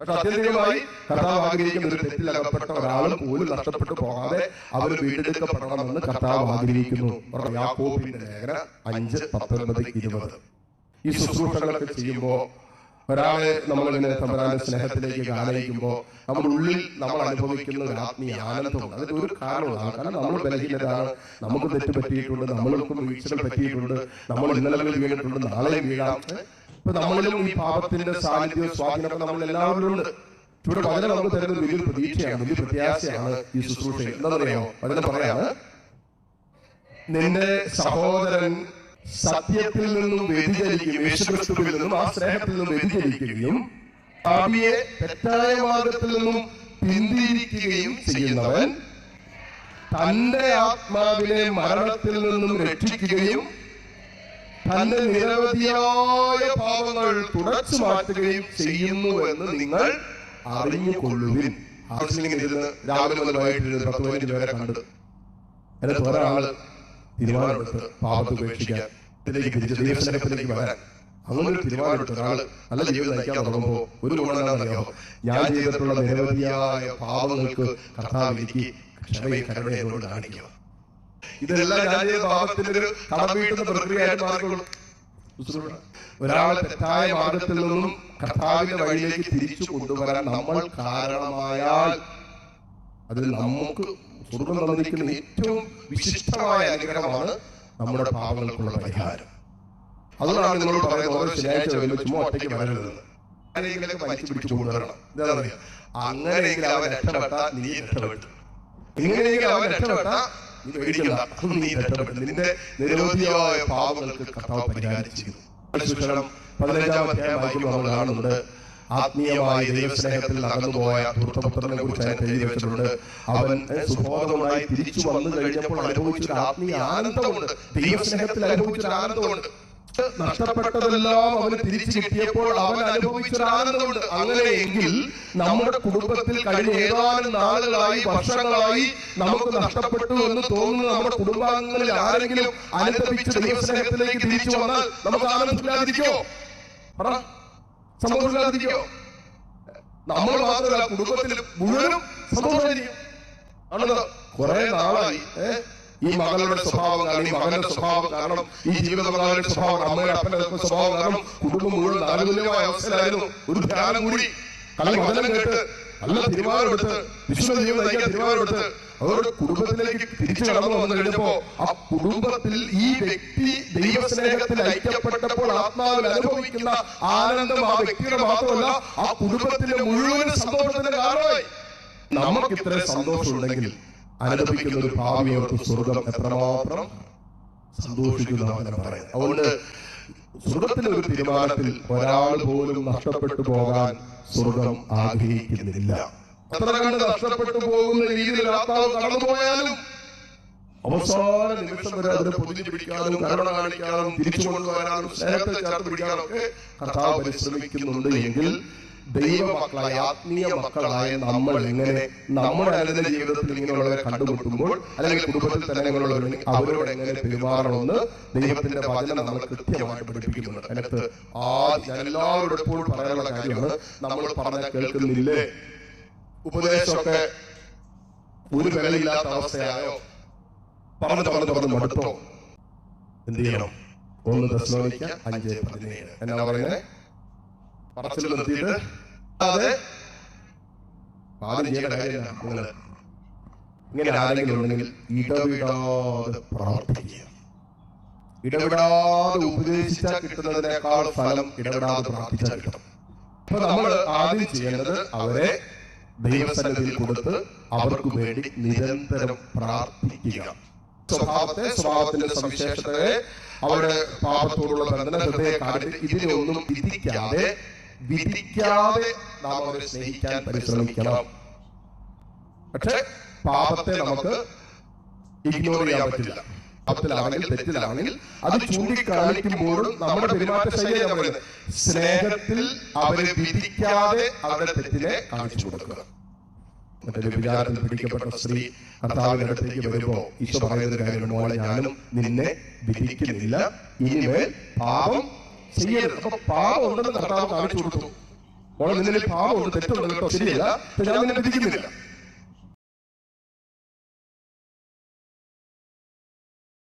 പക്ഷെ അത്യന്തികമായി കർത്താവ് ആഗ്രഹിക്കുന്ന ഒരു തെറ്റിൽ അകപ്പെട്ട ഒരാളും പോലും നഷ്ടപ്പെട്ടു പോകാതെ അവർ വീണ്ടെടുക്കപ്പെടണമെന്ന് കർത്താവ് ആഗ്രഹിക്കുന്നു. യാക്കോബിന്റെ അഞ്ച് പത്തൊൻപത് ഇരുപത്. ഈ ശുശ്രൂഷകളൊക്കെ ചെയ്യുമ്പോൾ ഒരാളെ നമ്മളിങ്ങനെ തമ്പരാന്റെ സ്നേഹത്തിലേക്ക് ആനയിക്കുമ്പോൾ നമ്മുടെ ഉള്ളിൽ നമ്മൾ അനുഭവിക്കുന്ന ഒരു ആത്മീയ ആനന്ദമുണ്ട്. അതിന് ഒരു കാരണമാണ് കാരണം നമ്മൾ ബലഹീനരാണ്. നമുക്ക് തെറ്റ് പറ്റിയിട്ടുണ്ട്. നമ്മൾക്കും വീഴ്ചകൾ പറ്റിയിട്ടുണ്ട്. നമ്മൾ ഇന്നലെ വീണിട്ടുണ്ട്. നാളെ വീഴാം. ഇപ്പൊ നമ്മളിലും ഈ പാപത്തിന്റെ സാന്നിധ്യവും സ്വാധീനം നമ്മൾ എല്ലാവരിലും ഉണ്ട് ഇവിടെ വചനം നമുക്ക് തരുന്ന വലിയൊരു പ്രതീക്ഷയാണ് വലിയ പ്രത്യാശയാണ് ഈ ശുശ്രൂഷ എന്താണെന്നറിയോ വചനം പറയാണ് നിന്റെ സഹോദരൻ സത്യത്തിൽ നിന്നും വ്യതിചരിക്കും യേശുക്രിസ്തുവിൽ നിന്നും ആ സ്നേഹത്തിൽ നിന്നും വ്യതിചരിക്കുകയും പാപിയെ തെറ്റായ മാർഗത്തിൽ നിന്നും പിന്തിരിക്കുകയും ചെയ്യുന്നവൻ തന്റെ ആത്മാവിനെ മരണത്തിൽ നിന്നും രക്ഷിക്കുകയും തന്റെ നിരവധിയായ പാപങ്ങൾ തുടച്ചു മാറ്റുകയും ചെയ്യുന്നുവെന്ന് നിങ്ങൾ അറിഞ്ഞുകൊള്ളുവിൻ. ഇരുന്ന് രാവിലെ മുതൽ വൈകിട്ട് പത്ത് പതിനഞ്ച് പേരെ കണ്ടു. എന്നിട്ട് ഒരാൾ തീരുമാനമെടുത്ത് പാപത്ത് ഉപേക്ഷിക്കാൻ ഇതിലേക്ക് തിരിച്ച് ദൈവസ്നേഹത്തിലേക്ക് വരാൻ. അങ്ങനെ ഒരു തീരുമാനമെടുത്ത ഒരാൾ നല്ല ജീവിതം നയിക്കാൻ തുടങ്ങുമ്പോൾ ഒരു ഗുണമെന്നാണെന്നറിയോ ഞാൻ ചെയ്തിട്ടുള്ള നിരവധിയായ പാപങ്ങൾക്ക് കർത്താവ് എനിക്ക് ക്ഷമയും കരുണയും എന്നോട് കാണിക്കുക ഇതെല്ലാം ചെയ്ത പാപത്തിന്റെ ഒരു കടം വീട്ടുന്ന പ്രക്രിയയായിട്ട് മാറിക്കൊള്ളും. ഒരാളെ തെറ്റായ മാർഗത്തിൽ നിന്നും കർത്താവിന്റെ വഴിയിലേക്ക് തിരിച്ചു കൊണ്ടുവരാൻ നമ്മൾ കാരണമായാൽ അതിൽ നമുക്ക് സ്വർഗം തന്നിരിക്കുന്ന ഏറ്റവും വിശിഷ്ടമായ അനുഗ്രഹമാണ് നമ്മുടെ പാപങ്ങൾക്കുള്ള പരിഹാരം. അതുകൊണ്ടാണ് നിങ്ങളോട് പറയുന്നത് ഓരോ ശനിയാഴ്ച വരുമ്പോൾ ചുമ്മാ ഒറ്റയ്ക്ക് വരരുത്. വലിച്ചു പിടിച്ചു കൊണ്ടുവരണം. എന്താണെന്നറിയാം അങ്ങനെയെങ്കിലും അവൻ രക്ഷപ്പെട്ട നീ രക്ഷപ്പെട്ടു. ഇങ്ങനെയെങ്കിലും അവൻ രക്ഷപ്പെട്ട നീ പേടിക്കണ്ട നീ രക്ഷപ്പെട്ടു നിന്റെ നിരവധിയായ പാപങ്ങൾക്ക് കർത്താവ് പരിഹാരിച്ചിരിക്കുന്നു സുഷണം പതിനഞ്ചാം അധ്യായം വായിക്കുമ്പോൾ നമ്മൾ കാണുന്നുണ്ട് ആത്മീയമായ ദൈവസ്നേഹത്തിൽ നടന്നുപോയ ധൂർത്തപുത്രനെ കുറിച്ച് അതിന് എഴുതി വെച്ചിട്ടുണ്ട്. അവൻ സുബോധമായി തിരിച്ചു വന്നു കഴിഞ്ഞപ്പോൾ അനുഭവിച്ചൊരു ആത്മീയ ആനന്ദമുണ്ട്. ദൈവസ്നേഹത്തിൽ അനുഭവിച്ചൊരു ആനന്ദമുണ്ട്. നഷ്ടപ്പെട്ടതെല്ലാം അവന് തിരിച്ചു കിട്ടിയപ്പോൾ അവൻ അനുഭവിച്ചൊരു ആനന്ദമുണ്ട്. അങ്ങനെയെങ്കിൽ നമ്മുടെ കുടുംബത്തിൽ കഴിഞ്ഞ ഏതാനും നാളുകളായി വർഷങ്ങളായി നമുക്ക് നഷ്ടപ്പെട്ടു എന്ന് തോന്നുന്ന നമ്മുടെ കുടുംബാംഗങ്ങളിൽ ആരെങ്കിലും അനുഭവിച്ച് ദൈവസ്നേഹത്തിലേക്ക് തിരിച്ചു വന്നാൽ നമുക്ക് ആനന്ദമില്ലാതിരിക്കോ സന്തോഷമില്ലാതിരിക്കോ? നമ്മൾ മാത്രമല്ല കുടുംബത്തിൽ മുഴുവനും സന്തോഷമായിരിക്കും. ആണല്ലോ കുറെ നാളായി. ഏ? ഈ മകളുടെ സ്വഭാവം കാരണം ഈ മകന്റെ സ്വഭാവം കാരണം ഈ ജീവിത സ്വഭാവം അമ്മയുടെ അപ്പന്റെ സ്വഭാവം കാരണം കുടുംബം മുഴുവൻ നാലുതുല്യമായ അവസ്ഥയിലായിരുന്നു. ഒരു ധ്യാനം കൂടി അല്ലെങ്കിൽ വചനം കേട്ട് നല്ല തീരുമാനമെടുത്ത് വിശ്വ ജീവിതം നയിക്കാൻ തീരുമാനമെടുത്ത് അവരുടെ കുടുംബത്തിലേക്ക് തിരിച്ചു കടന്നു വന്നു കഴിഞ്ഞപ്പോ ആ കുടുംബത്തിൽ ഈ വ്യക്തി ദൈവസ്നേഹത്തിൽ ഐക്യപ്പെട്ടപ്പോൾ ആത്മാവിൽ അനുഭവിക്കുന്ന ആനന്ദം ആ വ്യക്തിയുടെ മാത്രമല്ല ആ കുടുംബത്തിന്റെ മുഴുവൻ സന്തോഷത്തിന്റെ കാരണമായി. നമുക്ക് ഇത്ര സന്തോഷമുണ്ടെങ്കിൽ അനുഭവിക്കുന്ന ഒരു ഭാവിയോർക്ക് സ്വർഗം എത്രമാത്രം സന്തോഷിക്കുന്നതാണ് പറയുന്നത്. അതുകൊണ്ട് സ്വർഗത്തിന്റെ ഒരു തീരുമാനത്തിൽ ഒരാൾ പോലും നഷ്ടപ്പെട്ടു പോകാൻ സ്വർഗം ആഗ്രഹിക്കുന്നില്ല. അത്ര കണ്ട് നഷ്ടപ്പെട്ടു പോകുന്ന രീതിയിൽ ആത്മാവ് കടന്നുപോയാലും അവസാന നിമിഷം വരെ അതിനെ പൊതിഞ്ഞു പിടിക്കാനും കരുണ കാണിക്കാനും തിരിച്ചു കൊണ്ടുവരാനും സ്നേഹത്തെ ചേർത്ത് പിടിക്കാനും ഒക്കെ കർത്താവ് പരിശ്രമിക്കുന്നുണ്ട് എങ്കിൽ ദൈവമക്കളായ ആത്മീയ മക്കളായ നമ്മൾ എങ്ങനെ നമ്മുടെ അനുദിന ജീവിതത്തിൽ ഇങ്ങനെയുള്ളവരെ കണ്ടുമുട്ടുമ്പോൾ അല്ലെങ്കിൽ കുടുംബത്തിൽ തന്നെ ഇങ്ങനെയുള്ളവർ അവരോട് എങ്ങനെ പെരുമാറണമെന്ന് ദൈവത്തിന്റെ വചനം നമ്മൾ കൃത്യമായിട്ട് പഠിപ്പിക്കുന്നുണ്ട്. അതിനകത്ത് ആദ്യം എല്ലാവരോടും എപ്പോഴും പറയാനുള്ള കാര്യമാണ് നമ്മൾ പറഞ്ഞാൽ കേൾക്കുന്നില്ലേ? ഉപദേശമൊക്കെ ഒരു വിലയില്ലാത്ത അവസ്ഥയായോ? പറഞ്ഞു പറഞ്ഞു പറഞ്ഞു മടുത്തോ? എന്ത് ചെയ്യണം? ഒന്ന് ദശലോനിക്ക അഞ്ച് പതിനേഴ്. എന്നാ പറയുന്നത് പറച്ചിൽ നിർത്തിയിട്ട് അതെ. ആദ്യം ചെയ്യേണ്ട കാര്യമില്ല നിങ്ങൾ ഇങ്ങനെ ആരെങ്കിലും ഉണ്ടെങ്കിൽ ഇടവിടാതെ പ്രാർത്ഥിക്കുക ഇടവിടാതെ ഉപദേശിച്ചാൽ കിട്ടുന്നതിനേക്കാൾ ഫലം ഇടപെടാതെ പ്രാർത്ഥിച്ചാൽ കിട്ടും. അപ്പൊ നമ്മൾ ആദ്യം ചെയ്യേണ്ടത് അവരെ ദൈവസന്നിധിയിൽ കൊടുത്ത് അവർക്ക് വേണ്ടി നിരന്തരം പ്രാർത്ഥിക്കുക. സ്വഭാവത്തെ സ്വഭാവത്തിന്റെ സവിശേഷതയെ അവരുടെ പാപത്തോടുള്ള ബന്ധന ഹൃദയ കാര്യത്തിൽ ഇതിനൊന്നും വിധിക്കാതെ വിധിക്കാതെ നാം അവരെ സ്നേഹിക്കാൻ പരിശ്രമിക്കണം. പക്ഷെ പാപത്തെ നമുക്ക് ഇഗ്നോർ ചെയ്യാൻ പറ്റില്ല. പാപത്തിലാണെങ്കിൽ തെറ്റിലാണെങ്കിൽ അത് ചൂണ്ടിക്കാണിക്കുമ്പോഴും നമ്മുടെ പെരുമാറ്റ ശൈലി പറയുന്നത്. സ്നേഹത്തിൽ അവരെ വിധിക്കാതെ അവരുടെ തെറ്റിനെ കാണിച്ചു കൊടുക്കുക. മറ്റൊരു വിചാരത്തിൽ പിടിക്കപ്പെട്ട സ്ത്രീ കർത്താവിന്റെ അടുത്തേക്ക് വരുമ്പോ ഈശോ പറയുന്ന കാര്യമാണ് മോളെ ഞാനും നിന്നെ വിധിക്കുന്നില്ല. ഇനിമേൽ പാപം ചെയ്യരുത്. അപ്പൊ പാപം ഉണ്ടെന്ന് കർത്താവ് കാണിച്ചു കൊടുത്തു. മോളെ നിന്നിൽ ഉണ്ട് തെറ്റുണ്ട് കേട്ടോ. ശരിയല്ല. പക്ഷെ ഞാൻ നിന്നെ വിധിക്കുന്നില്ല.